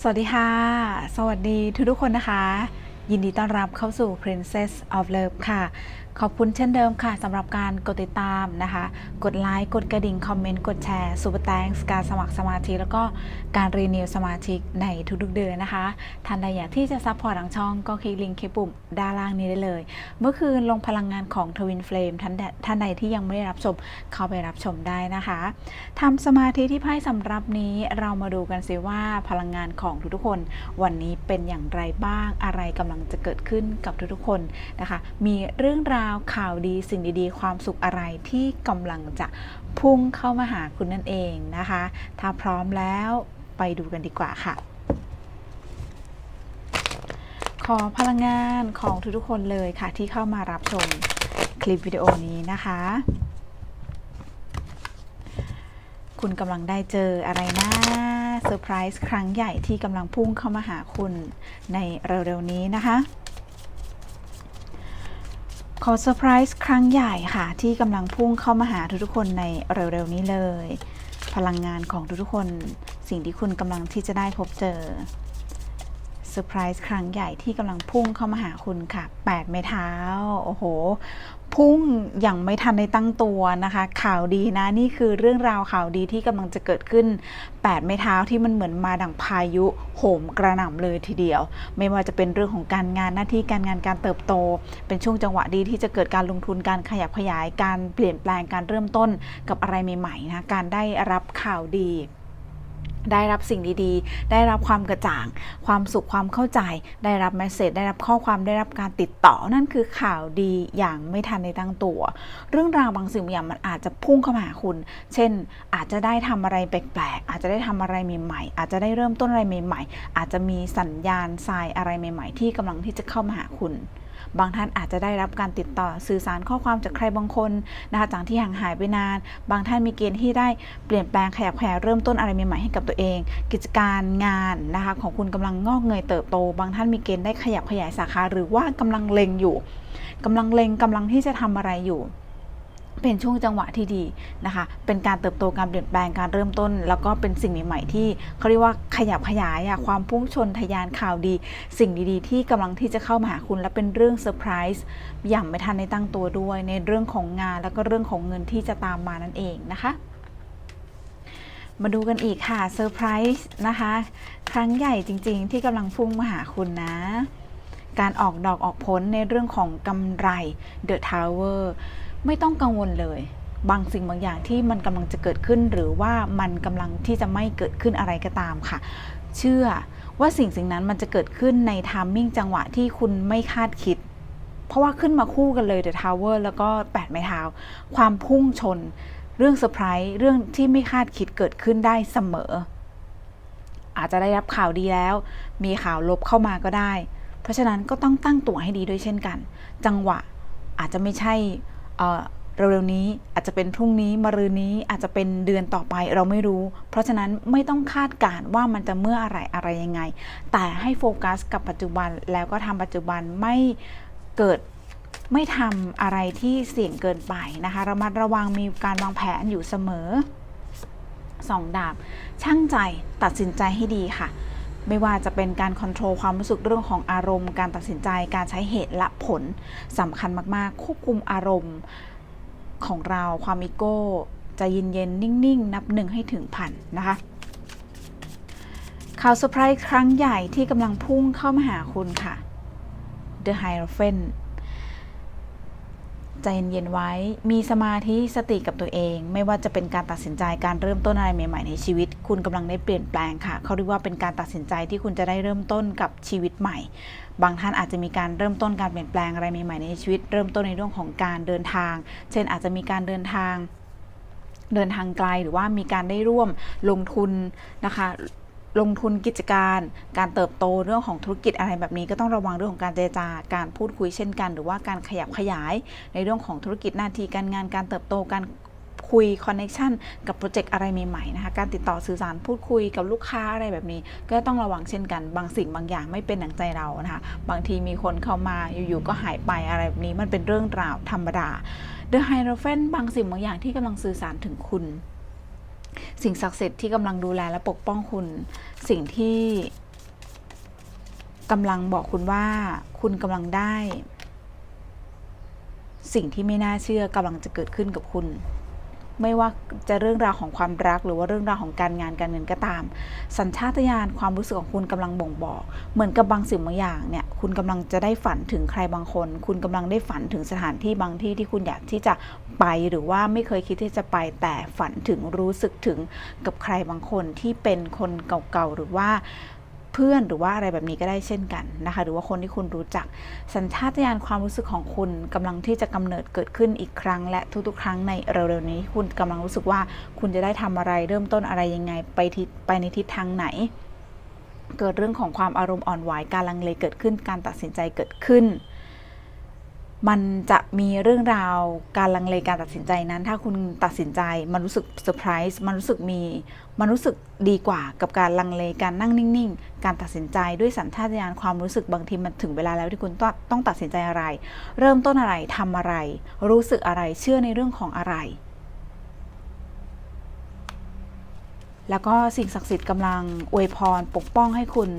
สวัสดีค่ะ สวัสดีทุกทุกคนนะคะ ยินดีต้อนรับเข้าสู่ Princess of Love ค่ะ ขอบคุณเช่นเดิมค่ะสำหรับการกดติดตามนะคะ กดไลค์ กดกระดิ่ง คอมเมนต์ กดแชร์ซูเปอร์แตงการสมัครสมาชิกแล้วก็การรีนิวสมาชิกในทุกๆเดือนนะคะท่านใดอยากที่จะซัพพอร์ตทางช่องก็คลิกลิงก์คลิปปุ่มด้านล่างนี้ได้เลย เมื่อคืนลงพลังงานของทวินเฟลมท่านใดท่านใดที่ยังไม่ได้รับชมเข้าไปรับชมได้นะคะทำสมาธิที่ไพ่สำรับนี้เรามาดูกันสิว่าพลังงานของทุกๆคน วันนี้เป็นอย่างไรบ้างอะไรกำลังจะเกิดขึ้นกับทุกๆคนนะคะ มีเรื่องราวข่าวดีสิ่งดีๆ ความสุขอะไรที่กำลังจะพุ่งเข้ามาหาคุณนั่นเองนะคะ ถ้าพร้อมแล้วไปดูกันดีกว่าค่ะ ขอพลังงานของทุกๆคนเลยค่ะที่เข้ามารับชมคลิปวิดีโอนี้นะคะ คุณกำลังได้เจออะไรนะเซอร์ไพรส์ครั้งใหญ่ที่กำลังพุ่งเข้ามาหาคุณในเร็วๆนี้นะคะ ขอเซอร์ไพรส์ครั้งใหญ่ค่ะ ที่กำลังพุ่งเข้ามาหาทุกๆคนในเร็วๆนี้เลย พลังงานของทุกๆคน สิ่งที่คุณกำลังที่จะได้พบเจอ ซอร์ไพรส์ครั้งใหญ่ที่กำลังพุ่งเข้ามาหาคุณค่ะ 8 ไม้เท้า โอ้โห พุ่งอย่างไม่ทันได้ตั้งตัวนะคะ ข่าวดีนะ นี่คือเรื่องราวข่าวดีที่กำลังจะเกิดขึ้น 8 ไม้เท้าที่มันเหมือนมาดังพายุ โหมกระหน่ำเลยทีเดียว ไม่ว่าจะเป็นเรื่องของการงานหน้าที่การงานการเติบโต เป็นช่วงจังหวะดีที่จะเกิดการลงทุนการขยับขยายการเปลี่ยนแปลงการเริ่มต้นกับอะไรใหม่ๆนะการได้รับข่าวดี ได้รับสิ่งดีๆ ได้รับความกระจ่าง ความสุขความเข้าใจ ได้รับเมสเซจได้รับข้อความได้รับการติดต่อนั่นคือข่าวดีอย่างไม่ทันในตั้งตัว เรื่องราวบางสิ่งบางอย่างมันอาจจะพุ่งเข้ามาหาคุณ เช่น อาจจะได้ทำอะไรแปลกๆอาจจะได้ทำอะไรใหม่ๆอาจจะได้เริ่มต้นอะไรใหม่ ๆ อาจจะมีสัญญาณทรายอะไรใหม่ ๆ ที่กำลังที่จะเข้ามาหาคุณ บางท่านอาจจะได้รับการติดต่อสื่อสารข้อความจากใครบางคนนะคะจากที่ห่างหายไปนาน บางท่านมีเกณฑ์ที่ได้เปลี่ยนแปลงขยับขยเริ่มต้นอะไรใหม่ๆให้กับตัวเอง กิจการงานนะคะของคุณกำลังงอกเงยเติบโต บางท่านมีเกณฑ์ได้ขยับขยายสาขา หรือว่ากำลังเล็งอยู่กำลังเล็งกำลังที่จะทำอะไรอยู่ เป็นช่วงจังหวะที่ดีนะคะ เป็นการเติบโตการเปลี่ยนแปลงการเริ่มต้น แล้วก็เป็นสิ่งใหม่ๆที่เขาเรียกว่าขยับขยายอะความพุ่งชนทะยานข่าวดี สิ่งดีๆ ที่กำลังที่จะเข้ามาหาคุณและเป็นเรื่องเซอร์ไพรส์อย่างไม่ทันในตั้งตัวด้วย ในเรื่องของงานแล้วก็เรื่องของเงินที่จะตามมานั่นเองนะคะมาดูกันอีกค่ะเซอร์ไพรส์นะคะ ครั้งใหญ่จริง ๆ ที่กำลังพุ่งมาหาคุณนะ การออกดอกออกผลในเรื่องของกำไร The Tower ไม่ต้องกังวลเลย บางสิ่งบางอย่างที่มันกำลังจะเกิดขึ้น หรือว่ามันกำลังที่จะไม่เกิดขึ้นอะไรก็ตามค่ะ เชื่อว่าสิ่งสิ่งนั้นมันจะเกิดขึ้นในทามมิ่งจังหวะที่คุณไม่คาดคิด เพราะว่าขึ้นมาคู่กันเลย The Tower แล้วก็8ไม้เท้าความพุ่งชน เรื่องเซอร์ไพรส์เรื่องที่ไม่คาดคิดเกิดขึ้นได้เสมอ อาจจะได้รับข่าวดีแล้ว มีข่าวลบเข้ามาก็ได้ เพราะฉะนั้นก็ต้องตั้งตัวให้ดีด้วยเช่นกัน จังหวะอาจจะไม่ใช่ เร็วๆนี้อาจจะเป็นพรุ่งนี้มะรืนนี้อาจจะเป็นเดือนต่อไปเราไม่รู้ เพราะฉะนั้นไม่ต้องคาดการณ์ว่ามันจะเมื่ออะไรอะไรยังไง แต่ให้โฟกัสกับปัจจุบันแล้วก็ทำปัจจุบันไม่เกิดไม่ทำอะไรที่เสี่ยงเกินไปนะคะระมัดระวังมีการวางแผนอยู่เสมอสองดาบช่างใจตัดสินใจให้ดีค่ะ ไม่ว่าจะเป็นการคอนโทรลความรู้สึกเรื่องของอารมณ์ การตัดสินใจ การใช้เหตุและผลสำคัญมากๆ ควบคุมอารมณ์ของเราความอีโก้ใจเย็นๆ นิ่งๆ นับหนึ่งให้ถึงพันนะคะข่าวเซอร์ไพรส์ครั้งใหญ่ที่กำลังพุ่งเข้ามาหาคุณค่ะ The Hierophant ใจเย็นๆไว้ มีสมาธิสติกับตัวเอง ไม่ว่าจะเป็นการตัดสินใจการเริ่มต้นอะไรใหม่ๆในชีวิต คุณกำลังได้เปลี่ยนแปลงค่ะ เขาเรียกว่าเป็นการตัดสินใจที่คุณจะได้เริ่มต้นกับชีวิตใหม่ บางท่านอาจจะมีการเริ่มต้นการเปลี่ยนแปลงอะไรใหม่ๆในชีวิต เริ่มต้นในเรื่องของการเดินทาง เช่นอาจจะมีการเดินทางเดินทางไกลหรือว่ามีการได้ร่วมลงทุนนะคะ ลงทุนกิจการ การเติบโตเรื่องของธุรกิจอะไรแบบนี้ก็ต้องระวังเรื่องของการเจรจาการพูดคุยเช่นกัน หรือว่าการขยับขยายในเรื่องของธุรกิจหน้าที่การงานการเติบโตการคุยคอนเน c ชันกับโปรเจกต์อะไรใหม่ๆนะคะการติดต่อสื่อสารพูดคุยกับลูกค้าอะไรแบบนี้ ก็ต้องระวังเช่นกัน บางสิ่งบางอย่างไม่เป็นดังใจเรานะคะบางทีมีคนเข้ามาอยู่ๆก็หายไปอะไรแบบนี้มันเป็นเรื่องราวธรรมดา The Hierophant บางสิ่งบางอย่างที่กำลังสื่อสารถึงคุณ สิ่งศักดิ์สิทธิ์ที่กำลังดูแลและปกป้องคุณ สิ่งที่กำลังบอกคุณว่าคุณกำลังได้ สิ่งที่ไม่น่าเชื่อกำลังจะเกิดขึ้นกับคุณ ไม่ว่าจะเรื่องราวของความรัก หรือว่าเรื่องราวของการงานการเงินก็ตาม สัญชาตญาณความรู้สึกของคุณกำลังบ่งบอก เหมือนกับบางสิ่งบางอย่างเนี่ยคุณกำลังจะได้ฝันถึงใครบางคน คุณกำลังได้ฝันถึงสถานที่บางที่ที่คุณอยากที่จะไปหรือว่าไม่เคยคิดที่จะไปแต่ฝันถึงรู้สึกถึงกับใครบางคนที่เป็นคนเก่าๆหรือว่า เพื่อนหรือว่าอะไรแบบนี้ก็ได้เช่นกันนะคะ หรือว่าคนที่คุณรู้จัก สัญชาตญาณความรู้สึกของคุณกำลังที่จะกำเนิดเกิดขึ้นอีกครั้ง และทุกๆ ครั้งในเร็วๆนี้ คุณกำลังรู้สึกว่าคุณจะได้ทำอะไรเริ่มต้นอะไรยังไงไปทิศไปในทิศทางไหน เกิดเรื่องของความอารมณ์อ่อนไหวการลังเลเกิดขึ้นการตัดสินใจเกิดขึ้น มันจะมีเรื่องราวการลังเลการตัดสินใจนั้น ถ้าคุณตัดสินใจมันรู้สึกเซอร์ไพรส์มันรู้สึกมีมันรู้สึกดีกว่ากับการลังเลการนั่งนิ่ง ๆ การตัดสินใจด้วยสัญชาตญาณความรู้สึกบางทีมันถึงเวลาแล้วที่คุณต้องต้องตัดสินใจอะไร เริ่มต้นอะไรทำอะไร รู้สึกอะไรเชื่อในเรื่องของอะไร แล้วก็สิ่งศักดิ์สิทธิ์กำลังอวยพรปกป้องให้คุณ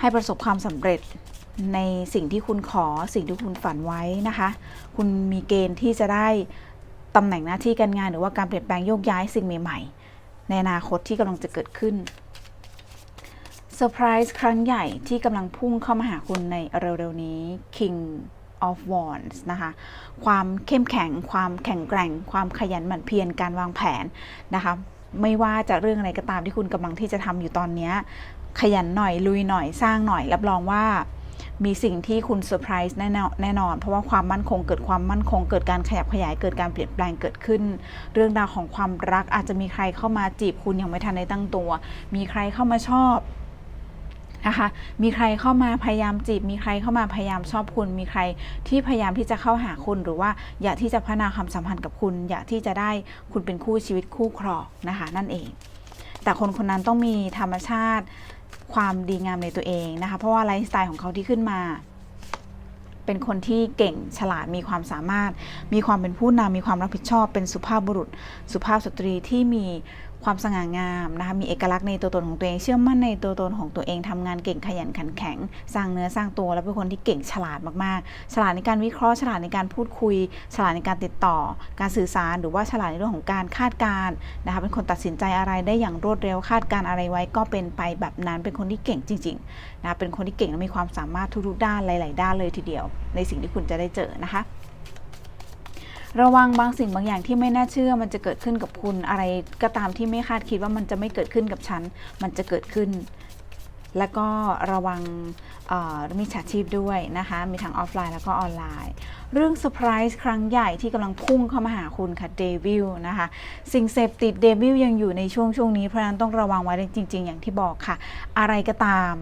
ให้ประสบความสำเร็จ ในสิ่งที่คุณขอสิ่งที่คุณฝันไว้นะคะ คุณมีเกณฑ์ที่จะได้ตำแหน่งหน้าที่การงานหรือว่าการเปลี่ยนแปลงโยกย้ายสิ่งใหม่ๆ ในอนาคตที่กำลังจะเกิดขึ้นเซอร์ไพรส์ครั้งใหญ่ที่กำลังพุ่งเข้ามาหาคุณในเร็วๆนี้ King of Wands นะคะ ความเข้มแข็ง ความแข็งแกร่ง ความขยันหมั่นเพียรการวางแผนนะคะ ไม่ว่าจะเรื่องอะไรก็ตามที่คุณกำลังที่จะทำอยู่ตอนนี้ ขยันหน่อยลุยหน่อยสร้างหน่อย รับรองว่า มีสิ่งที่คุณเซอร์ไพรส์แน่นอนแน่นอน เพราะว่าความมั่นคงเกิดความมั่นคง เกิดการขยับขยายเกิดการเปลี่ยนแปลงเกิดขึ้น เรื่องราวของความรักอาจจะมีใครเข้ามาจีบคุณยังไม่ทันได้ตั้งตัว มีใครเข้ามาชอบนะคะ มีใครเข้ามาพยายามจีบ มีใครเข้ามาพยายามชอบคุณ มีใครที่พยายามที่จะเข้าหาคุณ หรือว่าอยากที่จะพัฒนาความสัมพันธ์กับคุณ อยากที่จะได้คุณเป็นคู่ชีวิตคู่ครองนะคะ นั่นเอง แต่คนคนนั้นต้องมีธรรมชาติ ความดีงามในตัวเองนะคะ เพราะว่าไลฟ์สไตล์ของเขาที่ขึ้นมา เป็นคนที่เก่งฉลาดมีความสามารถ มีความเป็นผู้นำมีความรับผิดชอบ เป็นสุภาพบุรุษ สุภาพสตรีที่มี ความสง่างามนะคะมีเอกลักษณ์ในตัวตนของตัวเองเชื่อมั่นในตัวตนของตัวเองทำงานเก่งขยันขันแข็ง สร้างเนื้อสร้างตัวแล้วเป็นคนที่เก่งฉลาดมากๆ ฉลาดในการวิเคราะห์ฉลาดในการพูดคุย ฉลาดในการติดต่อ การสื่อสารหรือว่าฉลาดในเรื่องของการคาดการณ์นะคะเป็นคนตัดสินใจอะไรได้อย่างรวดเร็วคาดการณ์อะไรไว้ก็เป็นไปแบบนั้นเป็นคนที่เก่งจริงๆนะเป็นคนที่เก่งและมีความสามารถทุกๆด้านหลาย ๆ ด้านเลยทีเดียว ในสิ่งที่คุณจะได้เจอนะคะ ระวังบางสิ่งบางอย่างที่ไม่น่าเชื่อ มันจะเกิดขึ้นกับคุณอะไรก็ตามที่ไม่คาดคิดว่ามันจะไม่เกิดขึ้นกับฉัน มันจะเกิดขึ้น แล้วก็ระวังมิจฉาชีพด้วยนะคะ มีทั้งออฟไลน์แล้วก็ออนไลน์ เรื่องเซอร์ไพรส์ครั้งใหญ่ที่กำลังพุ่งเข้ามาหาคุณค่ะเดวิลนะคะ สิ่งเสพติดเดวิลยังอยู่ในช่วงช่วงนี้เพราะฉะนั้นต้องระวังไว้จริง ๆ อย่างที่บอกค่ะ อะไรก็ตาม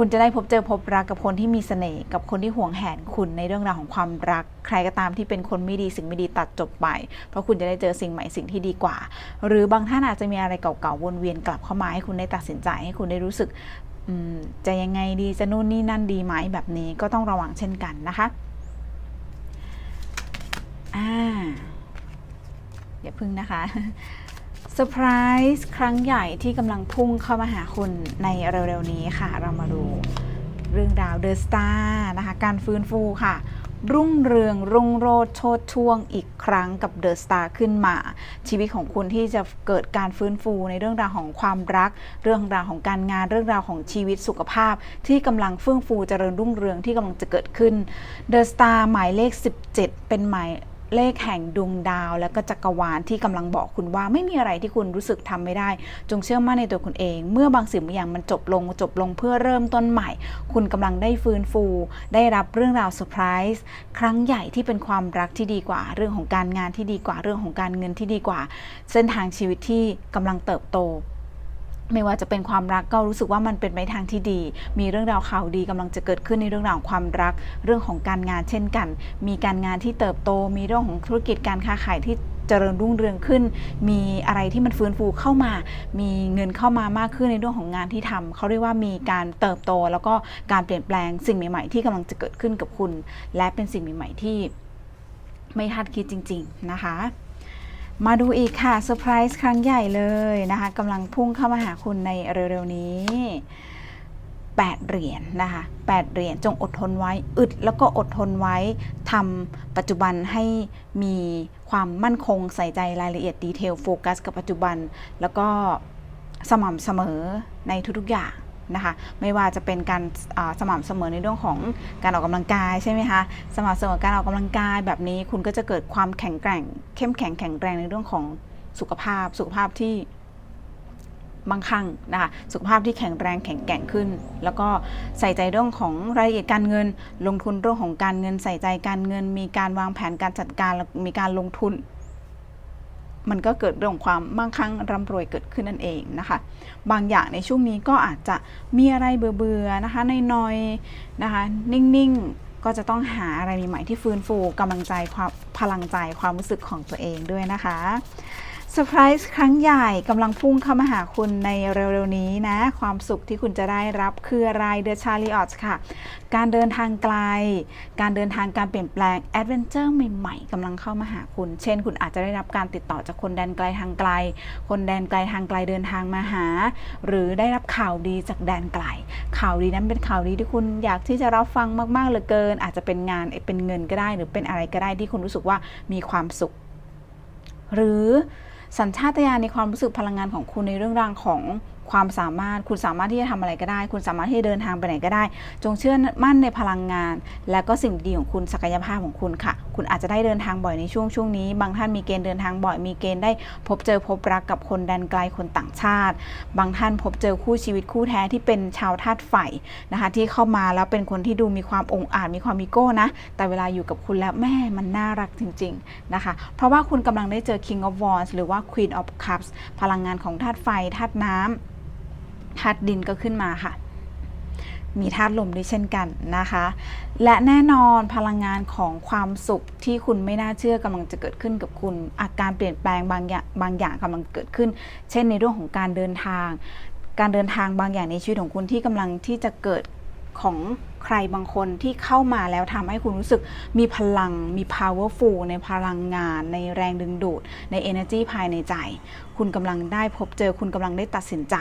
คุณจะได้พบเจอพบรักกับคนที่มีเสน่ห์กับคนที่ห่วงแหนคุณในเรื่องราวของความรัก ใครก็ตามที่เป็นคนไม่ดีสิ่งไม่ดีตัดจบไป เพราะคุณจะได้เจอสิ่งใหม่สิ่งที่ดีกว่า หรือบางท่านอาจจะมีอะไรเก่าๆวนเวียนกลับเข้ามาให้คุณได้ตัดสินใจให้คุณได้รู้สึกจะยังไงดีจะนู่นนี่นั่นดีไหมแบบนี้ก็ต้องระวังเช่นกันนะคะอ่าอย่าพึ่งนะคะ ซอร์ไพรส์ครั้งใหญ่ที่กำลังพุ่งเข้ามาหาคุณในเร็วๆนี้ค่ะ เรามาดูเรื่องราวเดอะสตาร์นะคะ การฟื้นฟูค่ะ รุ่งเรืองรุ่งโรจน์โชดช่วงอีกครั้งกับเดอะสตาร์ขึ้นมา ชีวิตของคุณที่จะเกิดการฟื้นฟูในเรื่องราวของความรัก เรื่องราวของการงานเรื่องราวของชีวิตสุขภาพ ที่กำลังเฟื่องฟูเจริญรุ่งเรืองที่กำลังจะเกิดขึ้นเดอะสตาร์หมายเลข 17 เป็นหมาย เลขแห่งดวงดาว และก็จักรวาลที่กำลังบอกคุณว่าไม่มีอะไรที่คุณรู้สึกทำไม่ได้ จงเชื่อมั่นในตัวคุณเอง เมื่อบางสิ่งบางอย่างมันจบลงจบลงเพื่อเริ่มต้นใหม่ คุณกำลังได้ฟื้นฟู ได้รับเรื่องราวเซอร์ไพรส์ครั้งใหญ่ที่เป็นความรักที่ดีกว่า เรื่องของการงานที่ดีกว่าเรื่องของการเงินที่ดีกว่า เส้นทางชีวิตที่กำลังเติบโต ไม่ว่าจะเป็นความรักก็รู้สึกว่ามันเป็นไปทางที่ดี มีเรื่องราวข่าวดีกำลังจะเกิดขึ้นในเรื่องราวความรัก เรื่องของการงานเช่นกัน มีการงานที่เติบโต มีเรื่องของธุรกิจการค้าขายที่เจริญรุ่งเรืองขึ้น มีอะไรที่มันฟื้นฟูเข้ามา มีเงินเข้ามามากขึ้นในเรื่องของงานที่ทำเขาเรียกว่ามีการเติบโต แล้วก็การเปลี่ยนแปลงสิ่งใหม่ ๆ ที่กำลังจะเกิดขึ้นกับคุณ และเป็นสิ่งใหม่ ๆ ที่ไม่คาดคิดจริง ๆ นะคะ มาดูอีกค่ะเซอร์ไพรส์ครั้งใหญ่เลยนะคะกำลังพุ่งเข้ามาหาคุณในเร็วๆนี้ 8 เหรียญนะคะ8เหรียญจงอดทนไว้ อึดแล้วก็อดทนไว้ทำปัจจุบันให้มีความมั่นคงใส่ใจรายละเอียดดีเทลโฟกัสกับปัจจุบัน แล้วก็สม่ำเสมอในทุกๆอย่าง นะคะไม่ว่าจะเป็นการสม่ำเสมอในเรื่องของการออกกำลังกายใช่ไหมคะสม่ำเสมอการออกกำลังกายแบบนี้คุณก็จะเกิดความแข็งแกร่ง เข้มแข็งแข็งแรงในเรื่องของสุขภาพ สุขภาพที่มั่งคั่งนะคะสุขภาพที่แข็งแรงแข็งแกร่งขึ้น แล้วก็ใส่ใจเรื่องของรายละเอียดการเงิน ลงทุนเรื่องของการเงิน ใส่ใจการเงิน มีการวางแผนการจัดการแล้วมีการลงทุน มันก็เกิดเรื่องความมั่งคั่งร่ำรวยเกิดขึ้นนั่นเองนะคะ บางอย่างในช่วงนี้ก็อาจจะมีอะไรเบื่อๆนะคะนอยๆนะคะ นิ่งๆ ก็จะต้องหาอะไรใหม่ๆที่ฟื้นฟูกำลังใจความพลังใจความรู้สึกของตัวเองด้วยนะคะ เซอร์ไพรส์ครั้งใหญ่กำลังพุ่งเข้ามาหาคุณในเร็วๆนี้นะ ความสุขที่คุณจะได้รับคืออะไรเดอะชาริออตค่ะ การเดินทางไกล การเดินทางการเปลี่ยนแปลงแอดเวนเจอร์ใหม่ๆกำลังเข้ามาหาคุณ เช่น คุณอาจจะได้รับการติดต่อจากคนแดนไกลทางไกล คนแดนไกลทางไกลเดินทางมาหา หรือได้รับข่าวดีจากแดนไกล ข่าวดีนั้นเป็นข่าวดีที่คุณอยากที่จะรับฟังมากๆเหลือเกิน อาจจะเป็นงานเป็นเงินก็ได้ หรือเป็นอะไรก็ได้ที่คุณรู้สึกว่ามีความสุข หรือ สัญชาตญาณในความรู้สึกพลังงานของคุณในเรื่องราวของความสามารถ คุณสามารถที่จะทำอะไรก็ได้ คุณสามารถที่จะเดินทางไปไหนก็ได้ จงเชื่อมั่นในพลังงาน และก็สิ่งดีของคุณศักยภาพของคุณค่ะ คุณอาจจะได้เดินทางบ่อยในช่วงช่วงนี้ บางท่านมีเกณฑ์เดินทางบ่อยมีเกณฑ์ได้พบเจอพบรักกับคนแดนไกลคนต่างชาติ บางท่านพบเจอคู่ชีวิตคู่แท้ที่เป็นชาวธาตุไฟนะคะที่เข้ามาแล้วเป็นคนที่ดูมีความองอาจมีความมีโก้นะ แต่เวลาอยู่กับคุณแล้วแม่มันน่ารักจริงๆนะคะ เพราะว่าคุณกำลังได้เจอ King of Wands หรือว่า Queen of Cups พลังงานของธาตุไฟธาตุน้ำธาตุดินก็ขึ้นมาค่ะ มีธาตุลมด้วยเช่นกันนะคะ และแน่นอนพลังงานของความสุขที่คุณไม่น่าเชื่อกำลังจะเกิดขึ้นกับคุณ อาการเปลี่ยนแปลงบางอย่างบางอย่างกำลังเกิดขึ้น เช่นในเรื่องของการเดินทาง การเดินทางบางอย่างในชีวิตของคุณที่กำลังที่จะเกิดของใครบางคนที่เข้ามาแล้วทำให้คุณรู้สึกมีพลังมี powerful ในพลังงาน ในแรงดึงดูด ใน energy ภายในใจ คุณกำลังได้พบเจอคุณกำลังได้ตัดสินใจ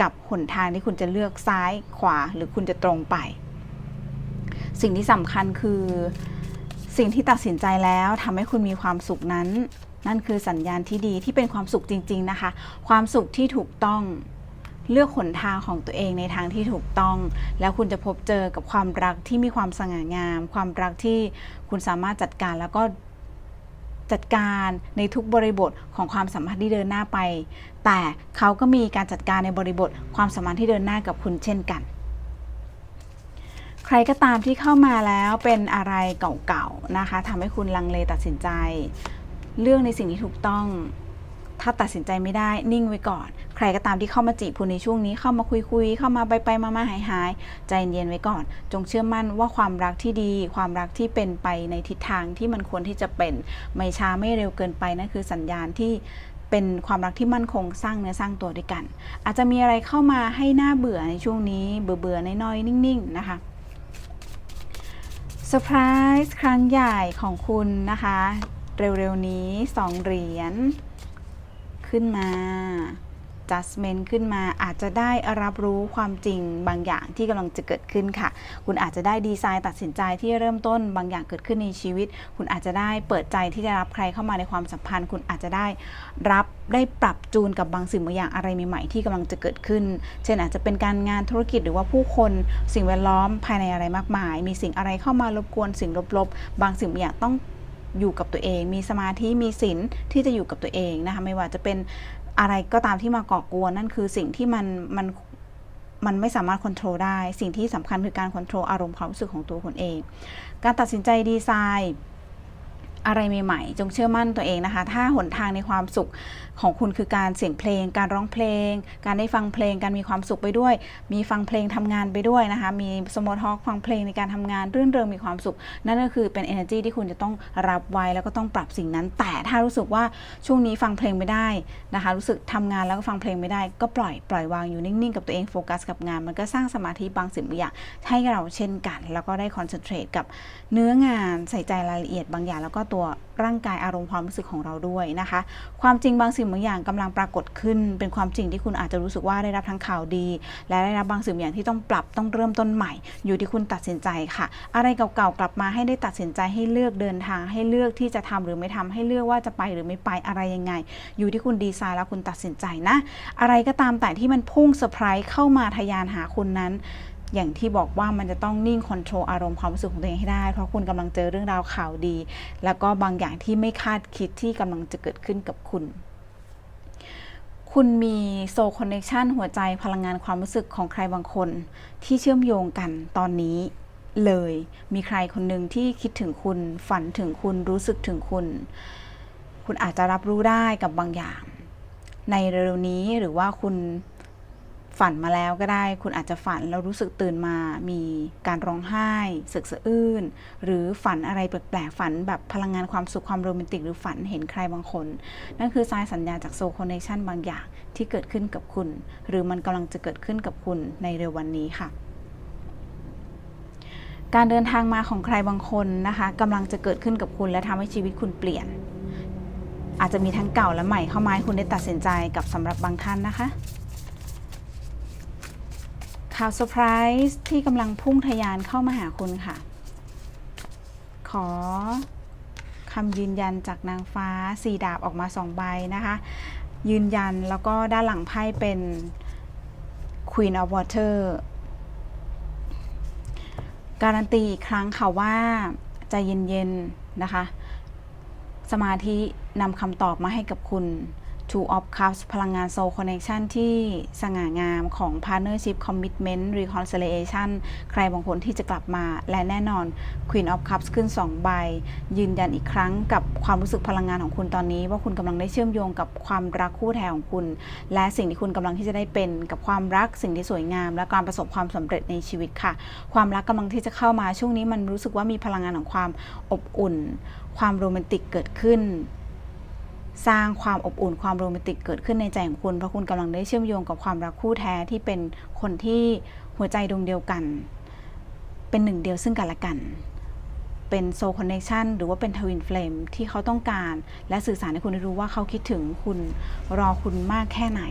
กับหนทางที่คุณจะเลือกซ้ายขวาหรือคุณจะตรงไป สิ่งที่สำคัญคือ สิ่งที่ตัดสินใจแล้วทำให้คุณมีความสุขนั้น นั่นคือสัญญาณที่ดีที่เป็นความสุขจริง ๆนะคะ ความสุขที่ถูกต้องเลือกหนทางของตัวเองในทางที่ถูกต้อง แล้วคุณจะพบเจอกับความรักที่มีความสง่างาม ความรักที่คุณสามารถจัดการแล้วก็ จัดการในทุกบริบทของความสัมพันธ์ที่เดินหน้าไป แต่เขาก็มีการจัดการในบริบทความสัมพันธ์ที่เดินหน้ากับคุณเช่นกัน ใครก็ตามที่เข้ามาแล้วเป็นอะไรเก่าๆนะคะทำให้คุณลังเลตัดสินใจเรื่องในสิ่งที่ถูกต้อง ถ้าตัดสินใจไม่ได้นิ่งไว้ก่อน ใครก็ตามที่เข้ามาจีบคุณในช่วงนี้เข้ามาคุยคุยเข้ามาไปไปมามาหายหายใจเย็นไว้ก่อน จงเชื่อมั่นว่าความรักที่ดี ความรักที่เป็นไปในทิศทางที่มันควรที่จะเป็นไม่ช้าไม่เร็วเกินไปนั่นคือสัญญาณที่เป็นความรักที่มั่นคงสร้างเนื้อสร้างตัวด้วยกัน อาจจะมีอะไรเข้ามาให้หน้าเบื่อในช่วงนี้ เบื่อเบื่อน้อยๆนิ่งๆนะคะเซอร์ไพรส์ครั้งใหญ่ของคุณนะคะ เร็วๆนี้สองเหรียญ ขึ้นมา judgment ขึ้นมาอาจจะได้รับรู้ความจริงบางอย่างที่กำลังจะเกิดขึ้นค่ะ คุณอาจจะได้ดีไซน์ตัดสินใจที่เริ่มต้นบางอย่างเกิดขึ้นในชีวิต คุณอาจจะได้เปิดใจที่จะรับใครเข้ามาในความสัมพันธ์ คุณอาจจะได้รับได้ปรับจูนกับบางสิ่งบางอย่างอะไรใหม่ๆที่กำลังจะเกิดขึ้น เช่นอาจจะเป็นการงานธุรกิจหรือว่าผู้คนสิ่งแวดล้อมภายในอะไรมากมาย มีสิ่งอะไรเข้ามารบกวนสิ่งลบๆ บางสิ่งบางอย่างต้อง อยู่กับตัวเอง มีสมาธิมีศีลที่จะอยู่กับตัวเองนะคะไม่ว่าจะเป็นอะไรก็ตามที่มาก่อกวนนั่นคือสิ่งที่มันมันมันไม่สามารถควบคุมได้ สิ่งที่สำคัญคือการควบคุมอารมณ์ความรู้สึกของตัวคนเอง การตัดสินใจดีไซน์ อะไรใหม่ๆ จงเชื่อมั่นตัวเองนะคะ ถ้าหนทางในความสุขของคุณคือการเสียงเพลง การร้องเพลง การได้ฟังเพลง การมีความสุขไปด้วย มีฟังเพลงทำงานไปด้วยนะคะ มีสมอลท็อกฟังเพลงในการทำงานรื่นเริงมีความสุข นั่นก็คือเป็น energy ที่คุณจะต้องรับไว้แล้วก็ต้องปรับสิ่งนั้น แต่ถ้ารู้สึกว่าช่วงนี้ฟังเพลงไม่ได้นะคะ รู้สึกทำงานแล้วก็ฟังเพลงไม่ได้ ก็ปล่อยปล่อยวางอยู่นิ่งๆกับตัวเองโฟกัสกับงาน มันก็สร้างสมาธิบางสิ่งบางอย่างให้เราเช่นกัน แล้วก็ได้คอนเซนเทรตกับเนื้องานใส่ใจรายละเอียดบางอย่างแล้วก็ตัวตัวร่างกายอารมณ์ความรู้สึกของเราด้วยนะคะ ความจริงบางสิ่งบางอย่างกำลังปรากฏขึ้น เป็นความจริงที่คุณอาจจะรู้สึกว่าได้รับทั้งข่าวดี และได้รับบางสิ่งบางอย่างที่ต้องปรับต้องเริ่มต้นใหม่ อยู่ที่คุณตัดสินใจค่ะ อะไรเก่าๆกลับมาให้ได้ตัดสินใจให้เลือกเดินทาง ให้เลือกที่จะทำหรือไม่ทำให้เลือกว่าจะไปหรือไม่ไปอะไรยังไง อยู่ที่คุณดีไซน์แล้วคุณตัดสินใจนะ อะไรก็ตามแต่ที่มันพุ่งเซอร์ไพรส์เข้ามาทะยานหาคุณนั้น อย่างที่บอกว่ามันจะต้องนิ่งคอนโทรลอารมณ์ความรู้สึกของตัวเองให้ได้ เพราะคุณกำลังเจอเรื่องราวข่าวดี แล้วก็บางอย่างที่ไม่คาดคิดที่กำลังจะเกิดขึ้นกับคุณ คุณมีโซคอนเน c ชันหัวใจพลังงานความรู้สึกของใครบางคน ที่เชื่อมโยงกันตอนนี้เลยมีใครคนหนึ่งที่คิดถึงคุณ ฝันถึงคุณรู้สึกถึงคุณ คุณอาจจะรับรู้ได้กับบางอย่าง ในเร็วนี้หรือว่าคุณ ฝันมาแล้วก็ได้ คุณอาจจะฝันแล้วรู้สึกตื่นมามีการร้องไห้สึกสะอื้นหรือฝันอะไรแปลกๆฝันแบบพลังงานความสุขความโรแมนติก หรือฝันเห็นใครบางคน นั่นคือสายสัญญาจากโซคอนเนชันบางอย่างที่เกิดขึ้นกับคุณ หรือมันกำลังจะเกิดขึ้นกับคุณในเร็ววันนี้ค่ะการเดินทางมาของใครบางคนนะคะกำลังจะเกิดขึ้นกับคุณและทำให้ชีวิตคุณเปลี่ยน อาจจะมีทั้งเก่าและใหม่เข้ามาให้คุณได้ตัดสินใจกับสำหรับบางท่านนะคะ ข่าวเซอร์ไพรส์ที่กำลังพุ่งทะยานเข้ามาหาคุณค่ะ ขอคำยืนยันจากนางฟ้าสีดาบออกมาสองใบนะคะ ยืนยันแล้วก็ด้านหลังไพ่เป็น Queen of Water การันตีอีกครั้งค่ะว่าใจเย็นๆนะคะ สมาธินำคำตอบมาให้กับคุณ Two of Cups พลังงาน Soul Connection ที่สง่างามของ Partnership Commitment Reconciliation ใครบางคนที่จะกลับมา และแน่นอน Queen of Cups ขึ้น 2 ใบ ยืนยันอีกครั้งกับความรู้สึกพลังงานของคุณตอนนี้ ว่าคุณกำลังได้เชื่อมโยงกับความรักคู่แท้ของคุณ และสิ่งที่คุณกำลังที่จะได้เป็นกับความรักสิ่งที่สวยงาม และการประสบความสำเร็จในชีวิตค่ะ ความรักกำลังที่จะเข้ามาช่วงนี้มันรู้สึกว่ามีพลังงานของความอบอุ่น ความโรแมนติกเกิดขึ้น สร้างความอบอุ่นความโรแมนติกเกิดขึ้นในใจของคุณ เพราะคุณกำลังได้เชื่อมโยงกับความรักคู่แท้ที่เป็นคนที่หัวใจดวงเดียวกัน เป็นหนึ่งเดียวซึ่งกันและกัน เป็นโซคอนเน c ชันหรือว่าเป็นทวินเฟลมที่เขาต้องการ และสื่อสารให้คุณได้รู้ว่าเขาคิดถึงคุณรอคุณมากแค่ไหน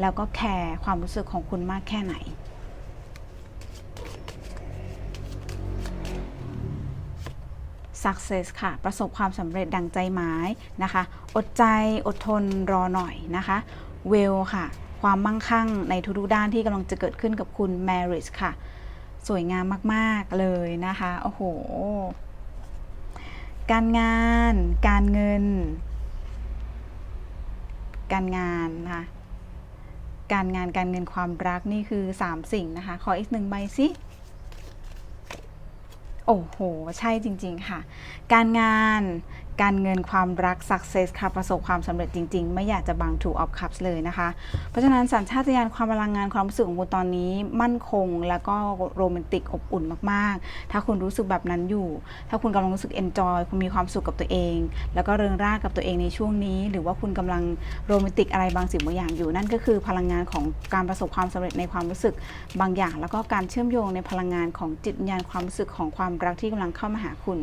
แล้วก็แคร์ความรู้สึกของคุณมากแค่ไหน success ค่ะ ประสบความสำเร็จดังใจหมายนะคะ อดใจอดทนรอหน่อยนะคะ well ค่ะ ความมั่งคั่งในทุกๆด้านที่กำลังจะเกิดขึ้นกับคุณ marriage ค่ะ สวยงามมากๆเลยนะคะ โอ้โห การงาน การเงิน การงานนะคะการงานการเงินความรักนี่คือ 3 สิ่งนะคะ ขออีกหนึ่งใบสิ โอ้โห ใช่จริง ๆ ค่ะ การงาน การเงินความรัก success ค่ะ ประสบความสำเร็จจริง ๆ ไม่อยากจะบัง two of cups เลยนะคะ เพราะฉะนั้นสัญชาตญาณความพลังงานความรู้สึกของคุณตอนนี้ มั่นคงแล้วก็โรแมนติกอบอุ่นมากๆ ถ้าคุณรู้สึกแบบนั้นอยู่ ถ้าคุณกำลังรู้สึก enjoy คุณมีความสุขกับตัวเอง แล้วก็เริงร่ากับตัวเองในช่วงนี้ หรือว่าคุณกำลังโรแมนติกอะไรบางสิ่งบางอย่างอยู่ นั่นก็คือพลังงานของการประสบความสำเร็จในความรู้สึกบางอย่าง แล้วก็การเชื่อมโยงในพลังงานของจิตวิญญาณความรู้สึกของความรักที่กำลังเข้ามาหาคุณ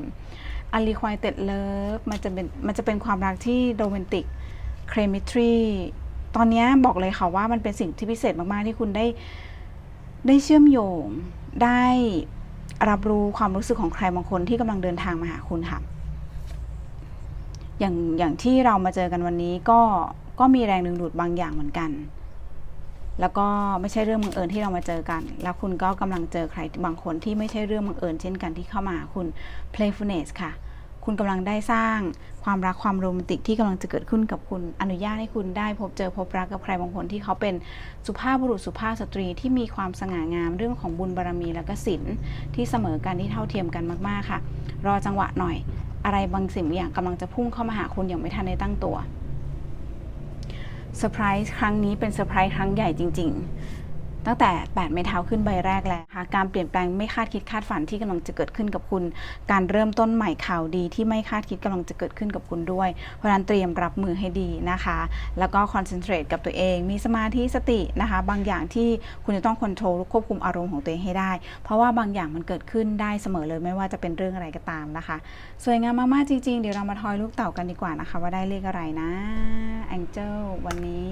u n r e q u i t e d love มันจะเป็นมันจะเป็นความรักที่โรแมนติก c r e m i t r y ตอนนี้บอกเลยค่ะว่ามันเป็นสิ่งที่พิเศษมาก ๆ ที่คุณได้ได้เชื่อมโยงได้รับรู้ความรู้สึกของใครบางคนที่กำลังเดินทางมาหาคุณค่ะ อย่างอย่างที่เรามาเจอกันวันนี้ก็ก็มีแรงดึงดูดบางอย่างเหมือนกัน แล้วก็ไม่ใช่เรื่องบังเอิญที่เรามาเจอกัน แล้วคุณก็กำลังเจอใครบางคนที่ไม่ใช่เรื่องบังเอิญเช่นกันที่เข้ามาคุณ playfulness ค่ะ คุณกำลังได้สร้างความรักความโรแมนติกที่กำลังจะเกิดขึ้นกับคุณ อนุญาตให้คุณได้พบเจอพบรักกับใครบางคนที่เขาเป็นสุภาพบุรุษสุภาพสตรีที่มีความสง่างามเรื่องของบุญบารมีและก็ศีลที่เสมอกันที่เท่าเทียมกันมาก ๆค่ะ รอจังหวะหน่อย อะไรบางสิ่งอย่างกำลังจะพุ่งเข้ามาหาคุณอย่างไม่ทันได้ตั้งตัว เซอร์ไพรส์ครั้งนี้เป็นเซอร์ไพรส์ครั้งใหญ่จริงๆ ตั้งแต่ 8 ไม้เท้าขึ้นใบแรกแล้วนะคะการเปลี่ยนแปลงไม่คาดคิดคาดฝันที่กำลังจะเกิดขึ้นกับคุณ การเริ่มต้นใหม่ข่าวดีที่ไม่คาดคิดกำลังจะเกิดขึ้นกับคุณด้วย เพราะนั้นเตรียมรับมือให้ดีนะคะ แล้วก็คอนเซนเทรตกับตัวเอง มีสมาธิสตินะคะ บางอย่างที่คุณจะต้องควบโทรลควบคุมอารมณ์ของตัวเองให้ได้ เพราะว่าบางอย่างมันเกิดขึ้นได้เสมอเลยไม่ว่าจะเป็นเรื่องอะไรก็ตามนะคะ สวยงามมากๆจริงๆ เดี๋ยวเรามาทอยลูกเต่ากันดีกว่านะคะ ว่าได้เลขอะไรนะแองเจิลวันนี้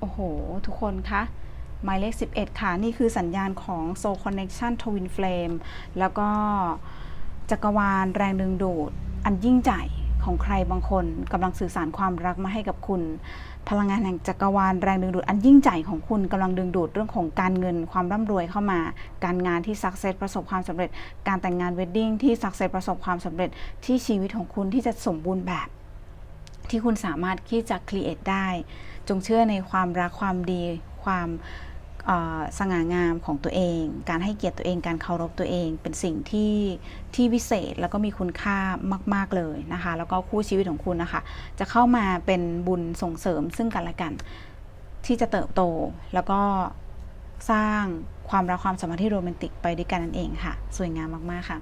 โอ้โห ทุกคนคะ หมายเลข 11 ค่ะ นี่คือสัญญาณของ Soul Connection Twin Flame แล้วก็จักรวาลแรงดึงดูด อันยิ่งใหญ่ของใครบางคนกำลังสื่อสารความรักมาให้กับคุณ พลังงานแห่งจักรวาลแรงดึงดูดอันยิ่งใหญ่ของคุณกำลังดึงดูดเรื่องของการเงินความร่ำรวยเข้ามา การงานที่สักเซสประสบความสำเร็จ การแต่งงานเวดดิ้งที่สักเซสประสบความสำเร็จที่ชีวิตของคุณที่จะสมบูรณ์แบบ ที่คุณสามารถที่จะ create ได้ จงเชื่อในความรักความดีความ สง่างามของตัวเอง การให้เกียรติตัวเอง การเคารพตัวเอง เป็นสิ่งที่ที่วิเศษแล้วก็มีคุณค่ามาก ๆเลยนะคะ แล้วก็คู่ชีวิตของคุณนะคะ จะเข้ามาเป็นบุญส่งเสริมซึ่งกันและกัน ที่จะเติบโตแล้วก็สร้างความรักความสัมพันธ์ที่โรแมนติกไปด้วยกันนั่นเองค่ะ สวยงามมาก ๆ ค่ะ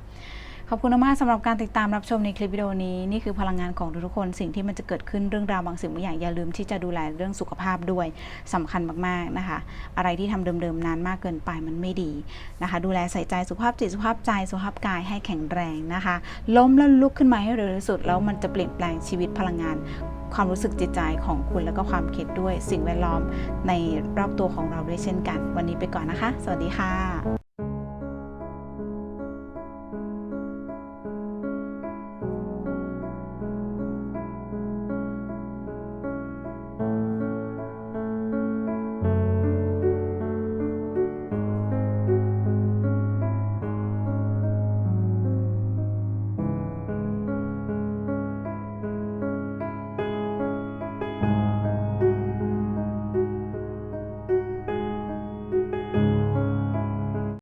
ขอบคุณมากสำหรับการติดตามรับชมในคลิปวิดีโอนี้ นี่คือพลังงานของทุกๆคนสิ่งที่มันจะเกิดขึ้นเรื่องราวบางสิ่งบางอย่างอย่าลืมที่จะดูแลเรื่องสุขภาพด้วยสำคัญมากๆนะคะ อะไรที่ทำเดิมๆนานมากเกินไปมันไม่ดีนะคะ ดูแลใส่ใจสุขภาพจิตสุขภาพใจสุขภาพกายให้แข็งแรงนะคะ ล้มแล้วลุกขึ้นมาให้เร็วที่สุด แล้วมันจะเปลี่ยนแปลงชีวิตพลังงานความรู้สึกจิตใจของคุณแล้วก็ความคิดด้วยสิ่งแวดล้อมในรอบตัวของเราด้วยเช่นกัน วันนี้ไปก่อนนะคะ สวัสดีค่ะ